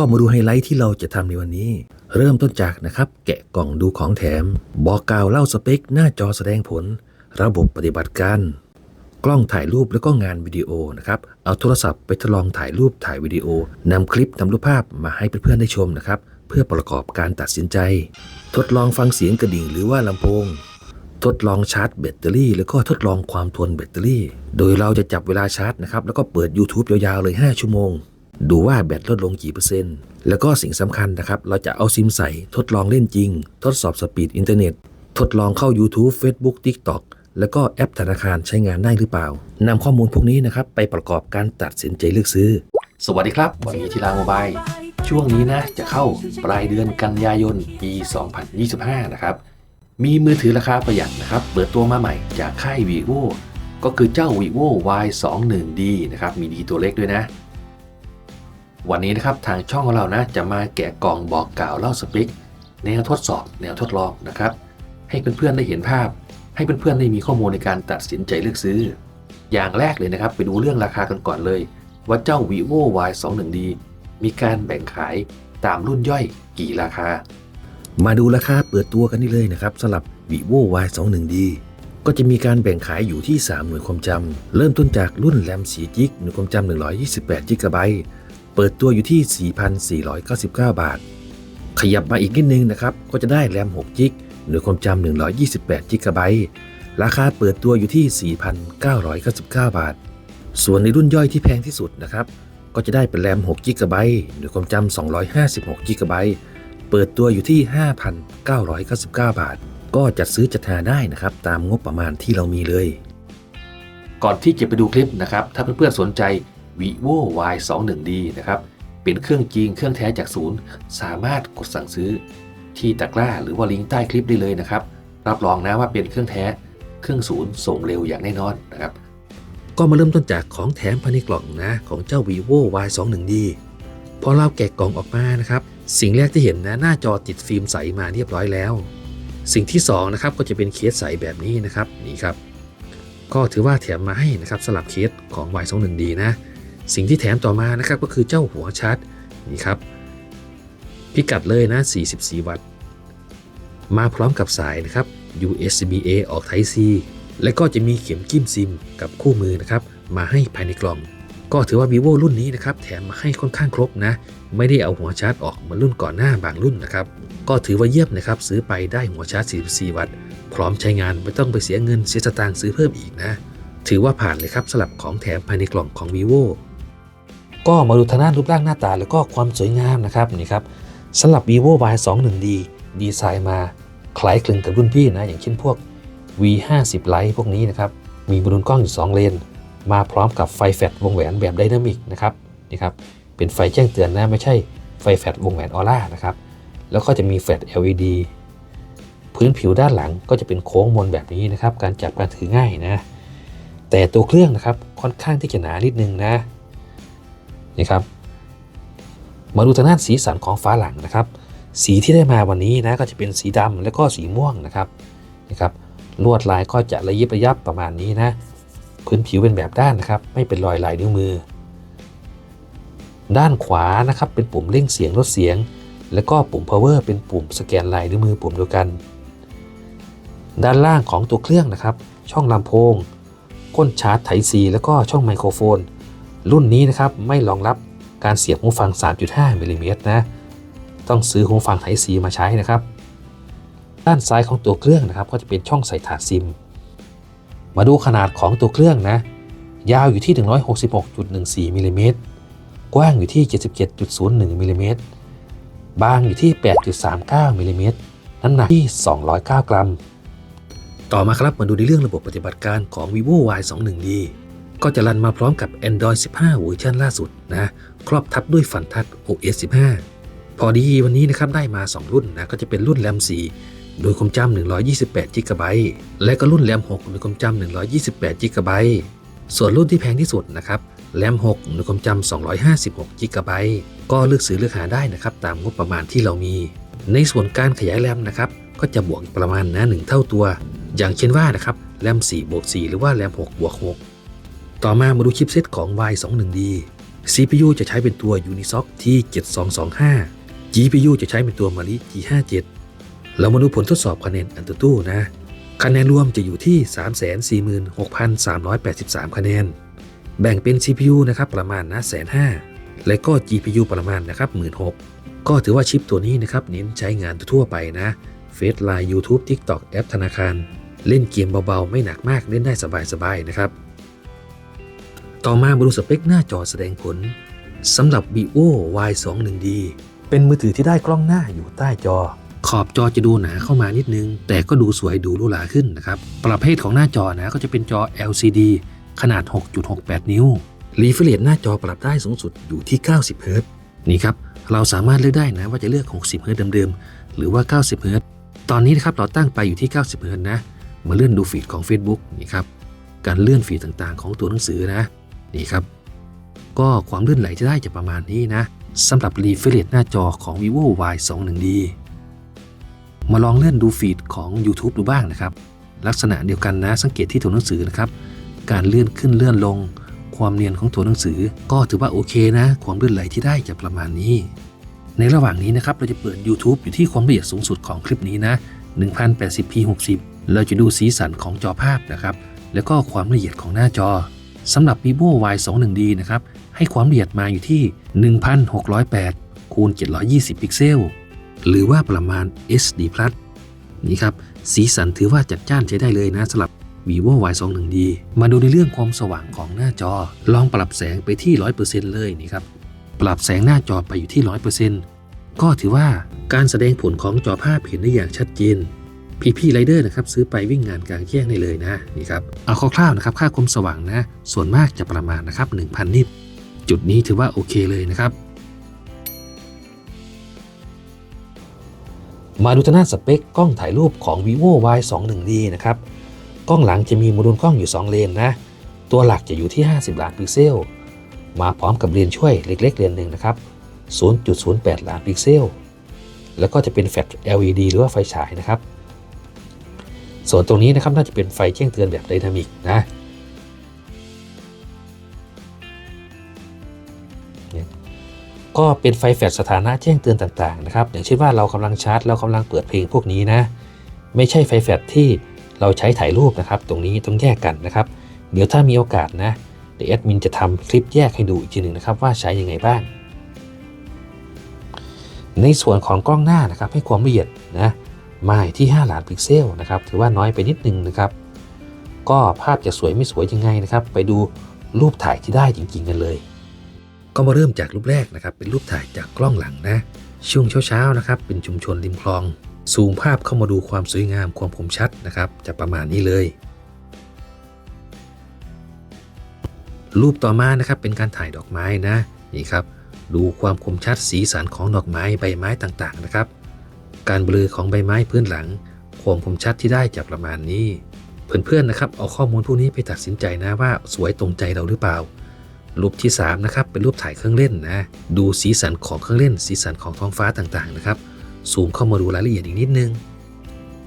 ก็มาดูไฮไลท์ที่เราจะทำในวันนี้ เริ่มต้นจากนะครับ แกะกล่องดูของแถม บอกกล่าวเล่าสเปค หน้าจอแสดงผล ระบบปฏิบัติการ กล้องถ่ายรูปแล้วก็งานวิดีโอนะครับเอาโทรศัพท์ไปทดลองถ่ายรูปถ่ายวิดีโอนำคลิปนำรูปภาพมาให้เพื่อนๆได้ชมนะครับเพื่อประกอบการตัดสินใจ ทดลองฟังเสียงกระดิ่งหรือว่าลำโพงทดลองชาร์จแบตเตอรี่ แล้วก็ทดลองความทนแบตเตอรี่ โดยเราจะจับเวลาชาร์จนะครับแล้วก็เปิด YouTube ยาวๆเลย 5 ชั่วโมง ดูว่าแบตลดลงกี่เปอร์เซ็นต์ แล้วก็สิ่งสำคัญนะครับ เราจะเอาซิมใส่ทดลองเล่นจริง ทดสอบสปีดอินเทอร์เน็ต ทดลองเข้า YouTube Facebook TikTok แล้วก็แอปธนาคารใช้งานได้หรือเปล่านำข้อมูลพวกนี้นะครับไปประกอบการตัดสินใจเลือกซื้อ สวัสดีครับ วันนี้ทีลาโมบาย ช่วงนี้นะจะเข้าปลายเดือนกันยายนปี 2025 นะครับ มีมือถือราคาประหยัดนะครับ เปิดตัวมาใหม่จากค่าย vivo ก็คือเจ้า vivo y21d นะครับ มีดีตัวเล็กด้วยนะ วันนี้นะครับทางช่องของเรานะจะมาแกะกล่องบอกกล่าวเล่าสเปคแนวทดสอบ แนวทดลองนะครับ ให้เพื่อนๆได้เห็นภาพ ให้เพื่อนๆได้มีข้อมูลในการตัดสินใจเลือกซื้อ อย่างแรกเลยนะครับ ไปดูเรื่องราคากันก่อนเลย ว่าเจ้า vivo y21d มีการแบ่งขายตามรุ่นย่อยกี่ราคา มาดูราคาเปิดตัวกันนี่เลยนะครับสำหรับ vivo y21d ก็จะมีการแบ่งขายอยู่ที่ 3 หน่วยความจำเริ่มต้นจากรุ่นแรม4จิกหน่วยความจำ128 g b เปิดตัวอยู่ที่ 4,499 บาท ขยับมาอีกนิดนึงนะครับ ก็จะได้แรม6จิกหน่วยความจำ128 g b ราคาเปิดตัวอยู่ที่ 4,999 บาท ส่วนในรุ่นย่อยที่แพงที่สุดนะครับ ก็จะได้เป็นแรม6 g b หน่วยความจำ256 g b เปิดตัวอยู่ที่ 5,999 บาท ก็จัดซื้อจัดหาได้นะครับ ตามงบประมาณที่เรามีเลย ก่อนที่จะไปดูคลิปนะครับ ถ้าเพื่อนๆสนใจ vivo y21d นะครับเป็นเครื่องจริงเครื่องแท้จากศูนย์ สามารถกดสั่งซื้อที่ตะกร้าหรือว่าลิงก์ใต้คลิปได้เลยนะครับ รับรองนะว่าเป็นเครื่องแท้เครื่องศูนย์ส่งเร็วอย่างแน่นอนนะครับ ก็มาเริ่มต้นจากของแถมภายในกล่องนะของเจ้า vivo y21d พอเราแกะกล่องออกมานะครับ สิ่งแรกที่เห็นนะหน้าจอติดฟิล์มใสมาเรียบร้อยแล้ว สิ่งที่2นะครับก็จะเป็นเคสใสแบบนี้นะครับนี่ครับก็ถือว่าแถมมาให้นะครับสลับเคสของ Y21D นะ สิ่งที่แถมต่อมานะครับก็คือเจ้าหัวชาร์จนี่ครับ พิกัดเลยนะ 44 วัตต์ มาพร้อมกับสายนะครับ USB-A ออก Type C และก็จะมีเข็มจิ้มซิมกับคู่มือนะครับ มาให้ภายในกล่อง ก็ถือว่า vivo รุ่นนี้นะครับแถมมาให้ค่อนข้างครบนะ ไม่ได้เอาหัวชาร์จออกเหมือนรุ่นก่อนหน้าบางรุ่นนะครับ ก็ถือว่าเยี่ยมนะครับ ซื้อไปได้หัวชาร์จ 44 วัตต์ พร้อมใช้งานไม่ต้องไปเสียเงินเสียสตางค์ซื้อเพิ่มอีกนะ ถือว่าผ่านเลยครับสำหรับของแถมภายในกล่องของ vivo ก็มาดูทางด้านรูปร่างหน้าตาแล้วก็ความสวยงามนะครับนี่ครับสำหรับ vivo y 2 1 d ดีไซน์มาคล้ายคลึงกับรุ่นพี่นะอย่างเช่นพวก v 5 0 Lite พวกนี้นะครับมีบลูนกล้องอยู่ 2 เลน มาพร้อมกับไฟแฟลชวงแหวนแบบไดนามิกนะครับนี่ครับเป็นไฟแจ้งเตือนนะไม่ใช่ไฟแฟลชวงแหวนออร่านะครับแล้วก็จะมีแฟลช LED พื้นผิวด้านหลังก็จะเป็นโค้งมนแบบนี้นะครับ การจับการถือง่ายนะ แต่ตัวเครื่องนะครับค่อนข้างที่จะหนานิดนึงนะ นี่ครับมาดูทางด้านสีสันของฟ้าหลังนะครับ สีที่ได้มาวันนี้นะก็จะเป็นสีดำและก็สีม่วงนะครับนะครับลวดลายก็จะระยิบระยับประมาณนี้นะพื้นผิวเป็นแบบด้านนะครับ ไม่เป็นรอยลายนิ้วมือ ด้านขวานะครับเป็นปุ่มเร่งเสียงลดเสียง แล้วก็ปุ่ม power เป็นปุ่มสแกนลายนิ้วมือปุ่มเดียวกัน ด้านล่างของตัวเครื่องนะครับ ช่องลำโพง ก้นชาร์จไทซี แล้วก็ช่องไมโครโฟน รุ่นนี้นะครับไม่รองรับการเสียบหูฟัง 3.5มิลลิเมตรนะ ต้องซื้อหูฟังไทซีมาใช้นะครับ ด้านซ้ายของตัวเครื่องนะครับ ก็จะเป็นช่องใส่ถาดซิม มาดูขนาดของตัวเครื่องนะ ยาวอยู่ที่ 166.14มิลลิเมตร กว้างอยู่ที่ 77.01มิลลิเมตร บางอยู่ที่ 8.39มิลลิเมตร น้ำหนักที่ 209 กรัม ต่อมาครับมาดูในเรื่องระบบปฏิบัติการของ vivo y21d ก็จะรันมาพร้อมกับ Android 15 เวอร์ชันล่าสุดนะ ครอบทับด้วยฟันทัช OS 15 พอดีวันนี้นะครับได้มา 2 รุ่นนะ ก็จะเป็นรุ่นแรม 4 โดยความจำ128 g b และก็รุ่นแรม 6 โดยความจำ128 g b ส่วนรุ่นที่แพงที่สุดนะครับแรม6โดยความจำ256 g b ก็เลือกซื้อเลือกหาได้นะครับ ตามงบประมาณที่เรามี ในส่วนการขยายแรมนะครับ ก็จะบวกประมาณนะ1เท่าตัว อย่างเช่นว่านะครับ แรม 4 บวก 4 หรือว่าแรม 6 บวก 6 ต่อมามาดูชิปเซตของ Y21D CPU จะใช้เป็นตัว Unisoc T7225 GPU จะใช้เป็นตัว Mali G57 เรามาดูผลทดสอบคะแนนอันตตู้นะคะแนนรวมจะอยู่ที่ 346,383 คะแนน แบ่งเป็น CPU นะครับประมาณนะแสนห้าและก็ GPU ประมาณนะครับหมื่นหก็ถือว่าชิปตัวนี้นะครับเน้นใช้งานทั่วไปนะเฟซไลน์ YouTube TikTok แอปธนาคาร เล่นเกมเบาๆ ไม่หนักมากเล่นได้สบายๆนะครับ ต่อมามาดูสเปคหน้าจอแสดงผลสำหรับ vivo Y21D เป็นมือถือที่ได้กล้องหน้าอยู่ใต้จอ ขอบจอจะดูหนาเข้ามานิดนึง แต่ก็ดูสวยดูรูหราขึ้นนะครับ ประเภทของหน้าจอนะก็จะเป็นจอ LCD ขนาด 6.68 นิ้ว รีเฟรชหน้าจอปรับได้สูงสุดอยู่ที่ 90 เฮิรตซ์นี่ครับ เราสามารถเลือกได้นะว่าจะเลือก 60 เฮิรตซ์เดิมๆ หรือว่า 90 เฮิรตซ์ตอนนี้นะครับเราตั้งไปอยู่ที่ 90 เฮิรตซ์นะ มาเลื่อนดูฟีดของ Facebook นี่ครับ การเลื่อนฟีดต่างๆ ของตัวหนังสือนะ นี่ครับ ก็ความลื่นไหลจะได้จะประมาณนี้นะสำหรับรีเฟรชหน้าจอของ vivo Y21D มาลองเลื่อนดูฟีดของ YouTube ดูบ้างนะครับ ลักษณะเดียวกันนะสังเกตที่ตัวหนังสือนะครับ การเลื่อนขึ้นเลื่อนลง ความเนียนของตัวหนังสือ ก็ถือว่าโอเคนะ ความลื่นไหลที่ได้จะประมาณนี้ ในระหว่างนี้นะครับเราจะเปิด YouTube อยู่ที่ความละเอียดสูงสุดของคลิปนี้นะ 1080p 60 เราจะดูสีสันของจอภาพนะครับ แล้วก็ความละเอียดของหน้าจอ สำหรับ vivo Y21D นะครับ ให้ความละเอียดมาอยู่ที่ 1608คูณ720 พิกเซล หรือว่าประมาณ SD+ นี่ครับ สีสันถือว่าจัดจ้านใช้ได้เลยนะสำหรับ vivo Y21D มาดูในเรื่องความสว่างของหน้าจอ ลองปรับแสงไปที่ 100%เลยนี่ครับ ปรับแสงหน้าจอไปอยู่ที่ 100%ก็ถือว่าการแสดงผลของจอภาพเห็นได้อย่างชัดเจน พีพีไรเดอร์นะครับซื้อไปวิ่งงานกลางแจ้งได้เลยนะนี่ครับเอาคร่าวๆนะครับค่าคมสว่างนะ ส่วนมากจะประมาณนะครับ1,000 นิตจุดนี้ถือว่าโอเคเลยนะครับ มาดูทางด้าสเปคกล้องถ่ายรูปของ vivo Y21D นะครับกล้องหลังจะมีโมดูลกล้องอยู่ 2 เลนนะ ตัวหลักจะอยู่ที่ 50 ล้านพิกเซล มาพร้อมกับเลนช่วยเล็ก ๆ เลนหนึ่งนะครับ 0.08 ล้านพิกเซล แล้วก็จะเป็นแฟลช LED หรือว่าไฟฉายนะครับ ส่วนตรงนี้นะครับน่าจะเป็นไฟแจ้งเตือนแบบไดนามิกนะเนี่ยก็เป็นไฟแฟลชสถานะแจ้งเตือนต่างๆนะครับ อย่างเช่นว่าเรากำลังชาร์จเรากำลังเปิดเพลงพวกนี้นะ ไม่ใช่ไฟแฟลชที่เราใช้ถ่ายรูปนะครับ ตรงนี้ต้องแยกกันนะครับ เดี๋ยวถ้ามีโอกาสนะเดี๋ยวแอดมินจะทำคลิปแยกให้ดูอีกทีหนึ่งนะครับว่าใช้ยังไงบ้าง ในส่วนของกล้องหน้านะครับให้ความละเอียดนะ มาที่ 5 ล้านพิกเซลนะครับถือว่าน้อยไปนิดนึงนะครับก็ภาพจะสวยไม่สวยยังไงนะครับ ไปดูรูปถ่ายที่ได้จริงๆกันเลย ก็มาเริ่มจากรูปแรกนะครับ เป็นรูปถ่ายจากกล้องหลังนะ ช่วงเช้าๆนะครับ เป็นชุมชนริมคลอง ซูมภาพเข้ามาดูความสวยงามความคมชัดนะครับ จะประมาณนี้เลย รูปต่อมานะครับเป็นการถ่ายดอกไม้นะนี่ครับ ดูความคมชัดสีสันของดอกไม้ใบไม้ต่างๆนะครับ การเบลอของใบไม้พื้นหลังความคมชัดที่ได้จะประมาณนี้ เพื่อนๆนะครับเอาข้อมูลพวกนี้ไปตัดสินใจนะว่าสวยตรงใจเราหรือเปล่า รูปที่3นะครับเป็นรูปถ่ายเครื่องเล่นนะดูสีสันของเครื่องเล่น สีสันของท้องฟ้าต่างๆนะครับซูมเข้ามาดูรายละเอียดอีกนิดนึง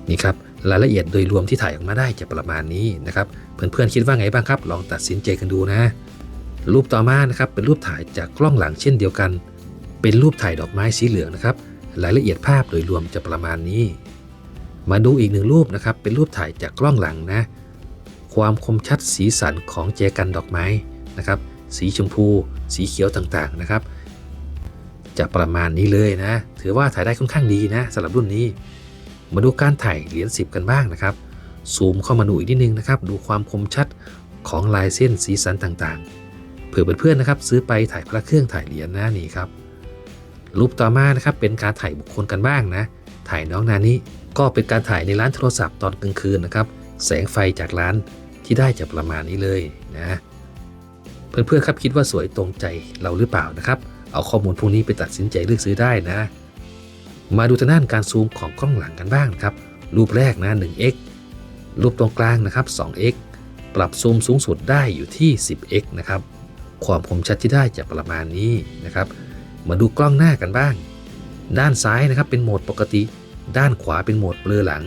นี่ครับรายละเอียดโดยรวมที่ถ่ายออกมาได้จะประมาณนี้นะครับเพื่อนๆคิดว่าไงบ้างครับ ลองตัดสินใจกันดูนะ รูปต่อมานะครับเป็นรูปถ่ายจากกล้องหลังเช่นเดียวกัน เป็นรูปถ่ายดอกไม้สีเหลืองนะครับ รายละเอียดภาพโดยรวมจะประมาณนี้ มาดูอีกหนึ่งรูปนะครับ เป็นรูปถ่ายจากกล้องหลังนะ ความคมชัดสีสันของแจกันดอกไม้นะครับ สีชมพู สีเขียวต่างๆนะครับ จะประมาณนี้เลยนะ ถือว่าถ่ายได้ค่อนข้างดีนะสำหรับรุ่นนี้ มาดูการถ่ายเหรียญ10 กันบ้างนะครับ ซูมเข้ามาดูอีกนิดนึงนะครับ ดูความคมชัดของลายเส้นสีสันต่างๆ เผื่อเพื่อนๆนะครับ ซื้อไปถ่ายพระเครื่องถ่ายเหรียญนะนี่ครับ รูปต่อมานะครับเป็นการถ่ายบุคคลกันบ้างนะ ถ่ายน้องนานี้ก็เป็นการถ่ายในร้านโทรศัพท์ตอนกลางคืนนะครับ แสงไฟจากร้านที่ได้จะประมาณนี้เลยนะเพื่อนๆครับคิดว่าสวยตรงใจเราหรือเปล่านะครับ เอาข้อมูลพวกนี้ไปตัดสินใจเลือกซื้อได้นะ มาดูทางด้านการซูมของกล้องหลังกันบ้างนะครับ รูปแรกนะ 1x รูปตรงกลางนะครับ 2x ปรับซูมสูงสุดได้อยู่ที่ 10x นะครับ ความคมชัดที่ได้จะประมาณนี้นะครับ มาดูกล้องหน้ากันบ้าง ด้านซ้ายนะครับเป็นโหมดปกติ ด้านขวาเป็นโหมดเบลอหลัง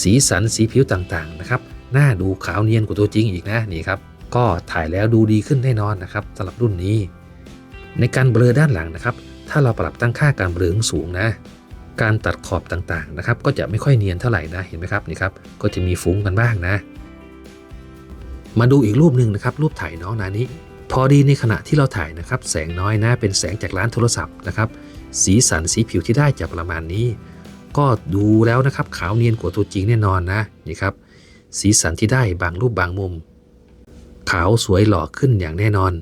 สีสันสีผิวต่างๆนะครับหน้าดูขาวเนียนกว่าตัวจริงอีกนะนี่ครับก็ถ่ายแล้วดูดีขึ้นแน่นอนนะครับสำหรับรุ่นนี้ ในการเบลอด้านหลังนะครับ ถ้าเราปรับตั้งค่าการเบลอสูงนะ การตัดขอบต่างๆนะครับ ก็จะไม่ค่อยเนียนเท่าไหร่นะเห็นไหมครับนี่ครับก็จะมีฟุ้งกันบ้างนะ มาดูอีกรูปหนึ่งนะครับ รูปถ่ายน้องนานิ พอดีในขณะที่เราถ่ายนะครับ แสงน้อยนะเป็นแสงจากร้านโทรศัพท์นะครับ สีสันสีผิวที่ได้จะประมาณนี้ ก็ดูแล้วนะครับขาวเนียนกว่าตัวจริงแน่นอนนะนี่ครับ สีสันที่ได้บางรูปบางมุม ขาวสวยหล่อขึ้นอย่างแน่นอน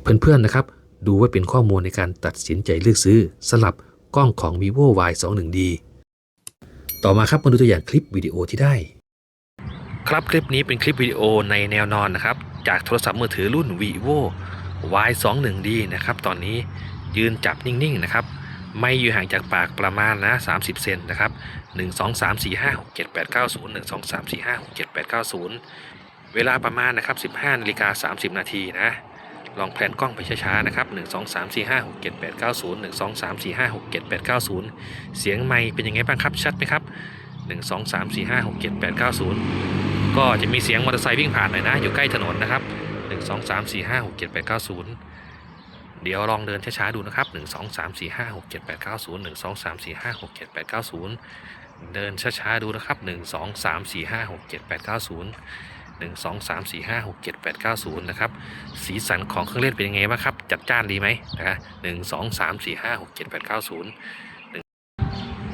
เพื่อนๆนะครับ ดูไว้เป็นข้อมูลในการตัดสินใจเลือกซื้อสลับกล้องของ vivo y 2 1 d ต่อมาครับมาดูตัวอย่างคลิปวิดีโอที่ได้ ครับคลิปนี้เป็นคลิปวิดีโอในแนวนอนนะครับ จากโทรศัพท์มือถือรุ่น vivo y 2 1 d นะครับ ตอนนี้ยืนจับนิ่งๆนะครับ ไม่อยู่ห่างจากปากประมาณนะ 30 เซนนะครับ 1 2 3 4 5 6 7 8 9 0 1 2 3 4 5 6 7 8 9 0 เวลาประมาณนะครับ 15นาฬิกา30 นาทีนะลองแพลนกล้องไปช้าๆนะครับ 1 2 3 4 5 6 7 8 9 0 1 2 3 4 5 6 7 8 9 0 เสียงไมค์เป็นยังไงบ้างครับ ชัดไหมครับ 1 2 3 4 5 6 7 8 9 0 ก็จะมีเสียงมอเตอร์ไซค์วิ่งผ่านหน่อยนะ อยู่ใกล้ถนนนะครับ 1 2 3 4 5 6 7 8 9 0 เดี๋ยวลองเดินช้าๆดูนะครับ 1 2 3 4 5 6 7 8 9 0 1 2 3 4 5 6 7 8 9 0 เดินช้าๆดูนะครับ 1 2 3 4 5 6 7 8 9 0 1 2 3 4 5 6 7 8 9 0 นะครับ สีสันของเครื่องเล่นเป็นยังไงบ้างครับ จัดจ้านดีไหมนะฮะหนึ่งสองสามสี่ห้าหกเจ็ดแปดเก้าศูนย์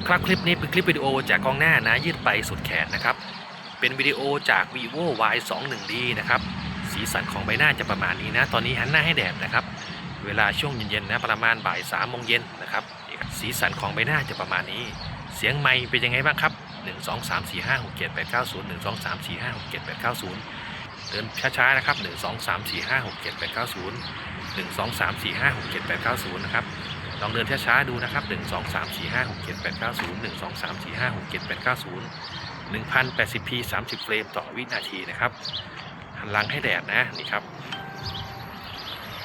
ครับคลิปนี้เป็นคลิปวิดีโอจากกองหน้านะยืดไปสุดแขนนะครับ เป็นวิดีโอจาก vivo y 2 1 d นะครับ สีสันของใบหน้าจะประมาณนี้นะ ตอนนี้หันหน้าให้แดดนะครับ เวลาช่วงเย็นๆนะ ประมาณบ่ายสามโมงเย็นนะครับ สีสันของใบหน้าจะประมาณนี้ เสียงไมค์เป็นยังไงบ้างครับ 1 2 3 4 5 6 7 8 9 0 1 2 3 4 5 6 7 8 9 0 เดินช้าๆนะครับ 1 2 3 4 5 6 7 8 9 0 1 2 3 4 5 6 7 8 9 0 นะครับ ลองเดินช้าๆดูนะครับ 1 2 3 4 5 6 7 8 9 0 1 2 3 4 5 6 7 8 9 0 1080p 30 เฟรมต่อวินาทีนะครับ หันหลังให้แดดนะนี่ครับ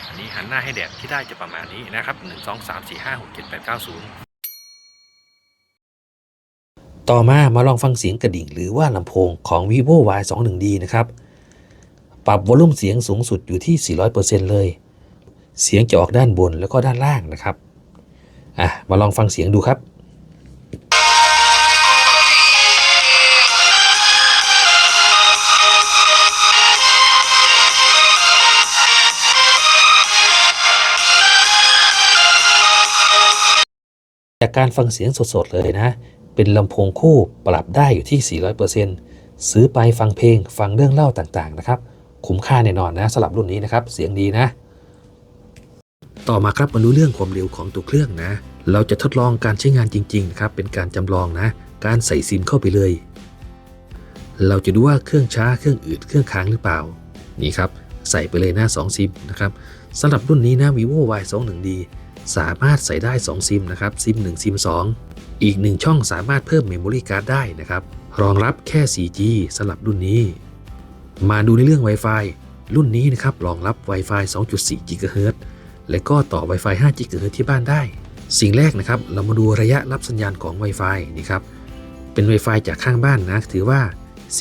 อันนี้หันหน้าให้แดดที่ได้จะประมาณนี้นะครับ 1 2 3 4 5 6 7 8 9 0ต่อมามาลองฟังเสียงกระดิ่งหรือว่าลำโพงของ vivo y 2 1 d นะครับ ปรับวอลลุ่มเสียงสูงสุดอยู่ที่ 400%เลย เสียงจะออกด้านบนแล้วก็ด้านล่างนะครับ อะ มาลองฟังเสียงดูครับ จากการฟังเสียงสดๆเลยนะ เป็นลำโพงคู่ปรับได้อยู่ที่ 400%ซื้อไปฟังเพลงฟังเรื่องเล่าต่างๆนะครับ คุ้มค่าแน่นอนนะสำหรับรุ่นนี้นะครับ เสียงดีนะ ต่อมาครับมาดูเรื่องความเร็วของตัวเครื่องนะ เราจะทดลองการใช้งานจริงๆครับเป็นการจำลองนะ การใส่ซิมเข้าไปเลย เราจะดูว่าเครื่องช้าเครื่องอืดเครื่องค้างหรือเปล่า นี่ครับ ใส่ไปเลยนะ2ซิมนะครับสำหรับรุ่นนี้นะ vivo y 2 1 d สามารถใส่ได้ 2 ซิมนะครับซิม1ซิม2 อีก 1 ช่องสามารถเพิ่มเมมโมรี่การ์ดได้นะครับ รองรับแค่ 4G สำหรับรุ่นนี้ มาดูในเรื่อง Wi-Fi รุ่นนี้นะครับรองรับ Wi-Fi 2.4 GHz และก็ต่อ Wi-Fi 5 GHz ที่บ้านได้ สิ่งแรกนะครับเรามาดูระยะรับสัญญาณของ Wi-Fi นี่ครับเป็น Wi-Fi จากข้างบ้านนะถือว่า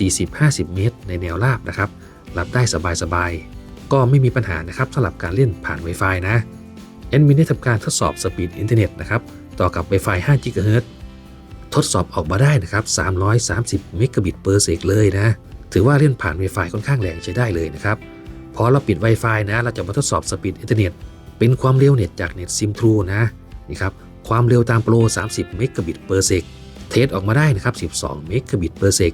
40-50 เมตร ในแนวราบนะครับรับได้สบายๆก็ไม่มีปัญหานะครับสำหรับการเล่นผ่าน Wi-Fi นะ แอดมินได้ทำการทดสอบสปีดอินเทอร์เน็ตนะครับต่อกับ Wi-Fi 5 GHz ทดสอบออกมาได้นะครับ 330 เมกะบิตเปอร์เซกเลยนะ ถือว่าเล่นผ่าน Wi-Fi ค่อนข้างแรงใช้ได้เลยนะครับ พอเราปิด Wi-Fi นะ เราจะมาทดสอบสปีดอินเทอร์เน็ต เป็นความเร็วเน็ตจากเน็ตซิมทรูนะนี่ครับ ความเร็วตามโปร 30 เมกะบิตเปอร์เซกเทสออกมาได้นะครับ 12 เมกะบิตเปอร์เซก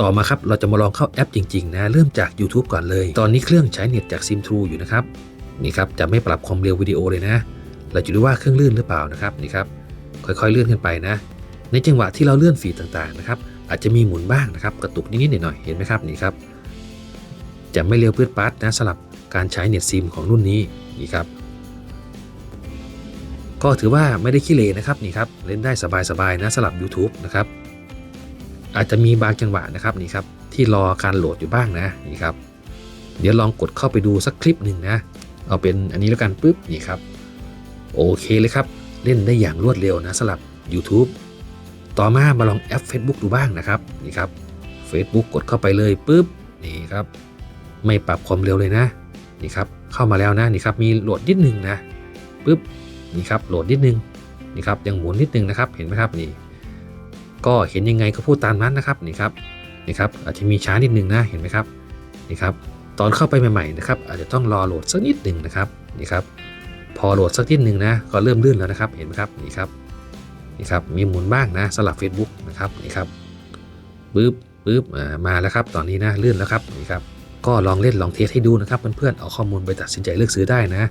ต่อมาครับ เราจะมาลองเข้าแอปจริง ๆ นะ เริ่มจาก YouTube ก่อนเลย ตอนนี้เครื่องใช้เน็ตจากซิมทรูอยู่นะครับ นี่ครับจะไม่ปรับความเร็ววิดีโอเลยนะ เราจะดูว่าเครื่องลื่นหรือเปล่านะครับนี่ครับค่อยๆเลื่อนขึ้นไปนะ ในจังหวะที่เราเลื่อนฟีดต่างๆนะครับอาจจะมีหมุนบ้างนะครับกระตุกนิดๆหน่อยๆเห็นไหมครับนี่ครับ จะไม่เร็วเปื้อปัดนะสำหรับการใช้เน็ตซิมของรุ่นนี้นี่ครับก็ถือว่าไม่ได้ขี้เลนะครับนี่ครับเล่นได้สบายๆนะสำหรับ YouTube นะครับอาจจะมีบางจังหวะนะครับนี่ครับที่รอการโหลดอยู่บ้างนะนี่ครับเดี๋ยวลองกดเข้าไปดูสักคลิปหนึ่งนะ เอาเป็นอันนี้แล้วกันปุ๊บนี่ครับ โอเคเลยครับ เล่นได้อย่างรวดเร็วนะสำหรับ YouTube ต่อมามาลองแอป Facebook ดูบ้างนะครับนี่ครับ Facebook กดเข้าไปเลยปุ๊บนี่ครับ ไม่ปรับความเร็วเลยนะนี่ครับเข้ามาแล้วนะนี่ครับมีโหลดนิดนึงนะปุ๊บนี่ครับโหลดนิดนึงนี่ครับยังหมุนนิดนึงนะครับเห็นไหมครับนี่ก็เห็นยังไงก็พูดตามนั้นนะครับนี่ครับนี่ครับอาจจะมีช้านิดนึงนะเห็นไหมครับนี่ครับ ตอนเข้าไปใหม่ๆนะครับอาจจะต้องรอโหลดสักนิดหนึ่งนะครับนี่ครับพอโหลดสักนิดหนึ่งนะก็เริ่มลื่นแล้วนะครับเห็นไหมครับนี่ครับนี่ครับมีหมุนบ้างนะสลับ Facebook นะครับนี่ครับปึ๊บปึ๊บมาแล้วครับ ตอนนี้นะลื่นแล้วครับนี่ครับก็ลองเล่นลองเทสให้ดูนะครับเพื่อนๆเอาข้อมูลไปตัดสินใจเลือกซื้อได้นะ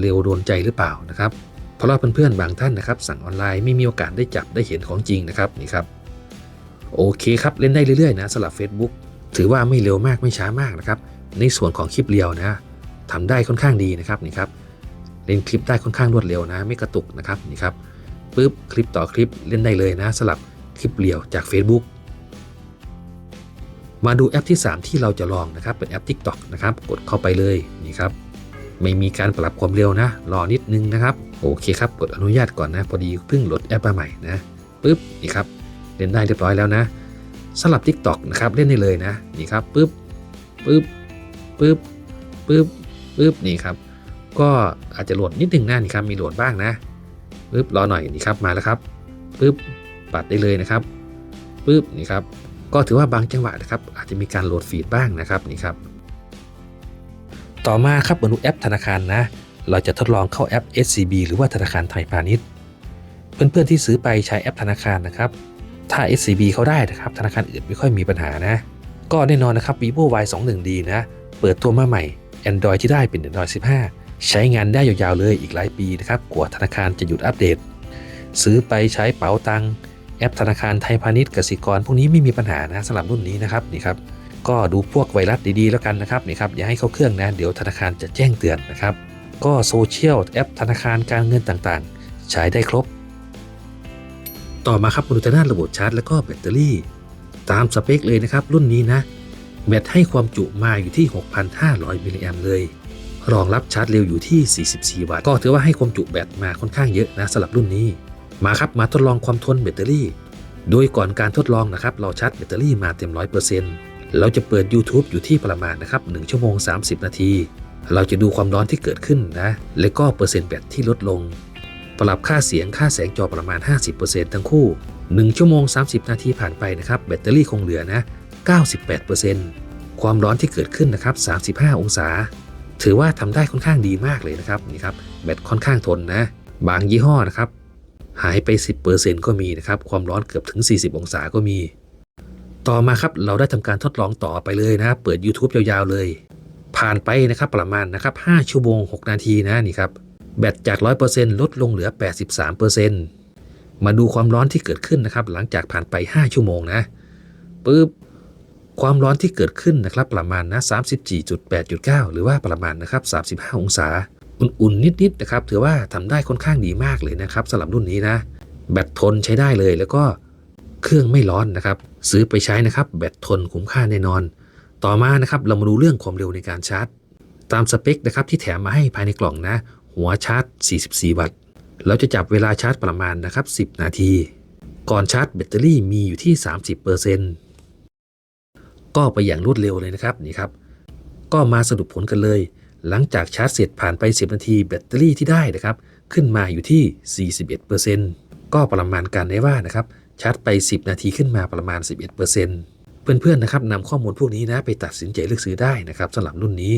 เร็วโดนใจหรือเปล่านะครับเพราะว่าเพื่อนๆบางท่านนะครับ สั่งออนไลน์ไม่มีโอกาสได้จับได้เห็นของจริงนะครับนี่ครับโอเคครับเล่นได้เรื่อยๆนะสำหรับ Facebook ถือว่าไม่เร็วมากไม่ช้ามากนะครับ ในส่วนของคลิปเรียวนะทำได้ค่อนข้างดีนะครับนี่ครับเล่นคลิปได้ค่อนข้างรวดเร็วนะ ไม่กระตุกนะครับนี่ครับปุ๊บคลิปต่อคลิปเล่นได้เลยนะสำหรับคลิปเรียวจาก Facebook มาดูแอปที่ 3 ที่เราจะลองนะครับ เป็นแอป TikTok นะครับ กดเข้าไปเลยนี่ครับ ไม่มีการปรับความเร็วนะ รอนิดนึงนะครับ โอเคครับ กดอนุญาตก่อนนะ พอดีเพิ่งโหลดแอปมาใหม่นะปึ๊บนี่ครับเล่นได้เรียบร้อยแล้วนะสำหรับ TikTok นะครับเล่นได้เลยนะนี่ครับปึ๊บปึ๊บ ปึ๊บปึ๊บปึ๊บนี่ครับ ก็อาจจะโหลดนิดนึงนะนี่ครับมีโหลดบ้างนะปึ๊บรอหน่อยนี่ครับมาแล้วครับปึ๊บปัดได้เลยนะครับปึ๊บนี่ครับก็ถือว่าบางจังหวะนะครับ อาจจะมีการโหลดฟีดบ้างนะครับนี่ครับ ต่อมาครับมาดูแอปธนาคารนะ เราจะทดลองเข้าแอป SCB หรือว่าธนาคารไทยพาณิชย์เพื่อนๆที่ซื้อไปใช้แอปธนาคารนะครับ ถ้า SCB เขาได้นะครับ ธนาคารอื่นไม่ค่อยมีปัญหานะ ก็แน่นอนนะครับ vivo y 2 1 d นะ เปิดตัวมาใหม่ Android ที่ได้เป็น Android 15 ใช้งานได้ยาวๆเลยอีกหลายปีนะครับกว่าธนาคารจะหยุดอัปเดต ซื้อไปใช้เป๋าตังแอปธนาคารไทยพาณิชย์กสิกร พวกนี้ไม่มีปัญหานะสำหรับรุ่นนี้นะครับนี่ครับก็ดูพวกไวรัสดีๆแล้วกันนะครับนี่ครับอย่าให้เข้าเครื่องนะเดี๋ยวธนาคารจะแจ้งเตือนนะครับ ก็โซเชียลแอปธนาคารการเงินต่างๆ ใช้ได้ครบ ต่อมาครับมาดูทางด้านระบบชาร์จ และก็แบตเตอรี่ ตามสเปคเลยนะครับรุ่นนี้นะ แบตให้ความจุมาอยู่ที่ 6,500 มิลลิแอมเลย รองรับชาร์จเร็วอยู่ที่ 44 วัตต์ ก็ถือว่าให้ความจุแบตมาค่อนข้างเยอะนะสำหรับรุ่นนี้ มาครับมาทดลองความทนแบตเตอรี่ โดยก่อนการทดลองนะครับเราชาร์จแบตเตอรี่มาเต็ม 100%เราจะเปิด YouTube อยู่ที่ประมาณนะครับ1ชั่วโมง 30 นาที เราจะดูความร้อนที่เกิดขึ้นนะ และก็เปอร์เซ็นต์แบตที่ลดลง ปรับค่าเสียงค่าแสงจอประมาณ 50%ทั้งคู่ 1 ชั่วโมง 30 นาทีผ่านไปนะครับแบตเตอรี่คงเหลือนะ 98%ความร้อนที่เกิดขึ้นนะครับ 35 องศา ถือว่าทำได้ค่อนข้างดีมากเลยนะครับนี่ครับแบตค่อนข้างทนนะ บางยี่ห้อนะครับ หายไป 10%ก็มีนะครับ ความร้อนเกือบถึง 40 องศาก็มี ต่อมาครับเราได้ทำการทดลองต่อไปเลยนะ เปิด YouTube ยาวๆเลย ผ่านไปนะครับประมาณนะครับ5ชั่วโมง 6 นาทีนะนี่ครับแบตจาก 100%ลดลงเหลือ 83%มาดูความร้อนที่เกิดขึ้นนะครับ หลังจากผ่านไป 5 ชั่วโมงนะปึ๊บ ความร้อนที่เกิดขึ้นนะครับประมาณนะ34.8.9 หรือว่าประมาณนะครับ35 องศา อุ่นๆ นิดๆนะครับถือว่าทำได้ค่อนข้างดีมากเลยนะครับสำหรับรุ่นนี้นะ แบตทนใช้ได้เลยแล้วก็เครื่องไม่ร้อนนะครับ ซื้อไปใช้นะครับ แบตทนคุ้มค่าแน่นอน ต่อมานะครับเรามาดูเรื่องความเร็วในการชาร์จ ตามสเปคนะครับที่แถมมาให้ภายในกล่องนะ หัวชาร์จ 44 วัตต์เราจะจับเวลาชาร์จประมาณนะครับ 10 นาที ก่อนชาร์จแบตเตอรี่มีอยู่ที่ 30% ก็ไปอย่างรวดเร็วเลยนะครับนี่ครับ ก็มาสรุปผลกันเลย หลังจากชาร์จเสร็จผ่านไป 10 นาทีแบตเตอรี่ที่ได้นะครับ ขึ้นมาอยู่ที่ 41%ก็ประมาณการได้ว่านะครับชาร์จไป 10 นาทีขึ้นมาประมาณ 11%เพื่อนๆนะครับนำข้อมูลพวกนี้นะไปตัดสินใจเลือกซื้อได้นะครับสำหรับรุ่นนี้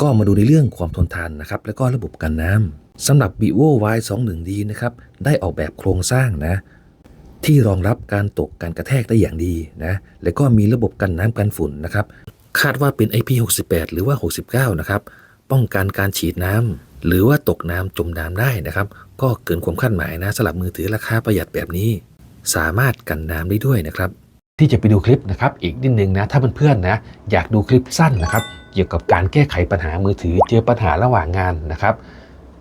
ก็มาดูในเรื่องความทนทานนะครับและก็ระบบกันน้ำสำหรับ vivo y 2 1 d นะครับได้ออกแบบโครงสร้างนะ ที่รองรับการตกการกระแทกได้อย่างดีนะและก็มีระบบกันน้ำกันฝุ่นนะครับคาดว่าเป็น IP68 หรือว่า 69 นะครับ ป้องกันการฉีดน้ำหรือว่าตกน้ำจมน้ำได้นะครับ ก็เกินความคาดหมายนะสำหรับมือถือราคาประหยัดแบบนี้ สามารถกันน้ำได้ด้วยนะครับ ที่จะไปดูคลิปนะครับ อีกนิดนึงนะ ถ้าเพื่อนๆนะอยากดูคลิปสั้นนะครับ เกี่ยวกับการแก้ไขปัญหามือถือเจอปัญหาระหว่างงานนะครับ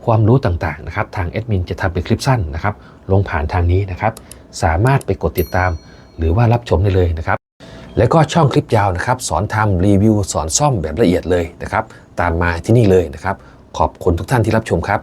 ความรู้ต่างๆนะครับ ทางแอดมินจะทำเป็นคลิปสั้นนะครับ ลงผ่านทางนี้นะครับ สามารถไปกดติดตาม หรือว่ารับชมได้เลยนะครับ แล้วก็ช่องคลิปยาวนะครับ สอนทำรีวิวสอนซ่อมแบบละเอียดเลยนะครับ ตามมาที่นี่เลยนะครับ ขอบคุณทุกท่านที่รับชมครับ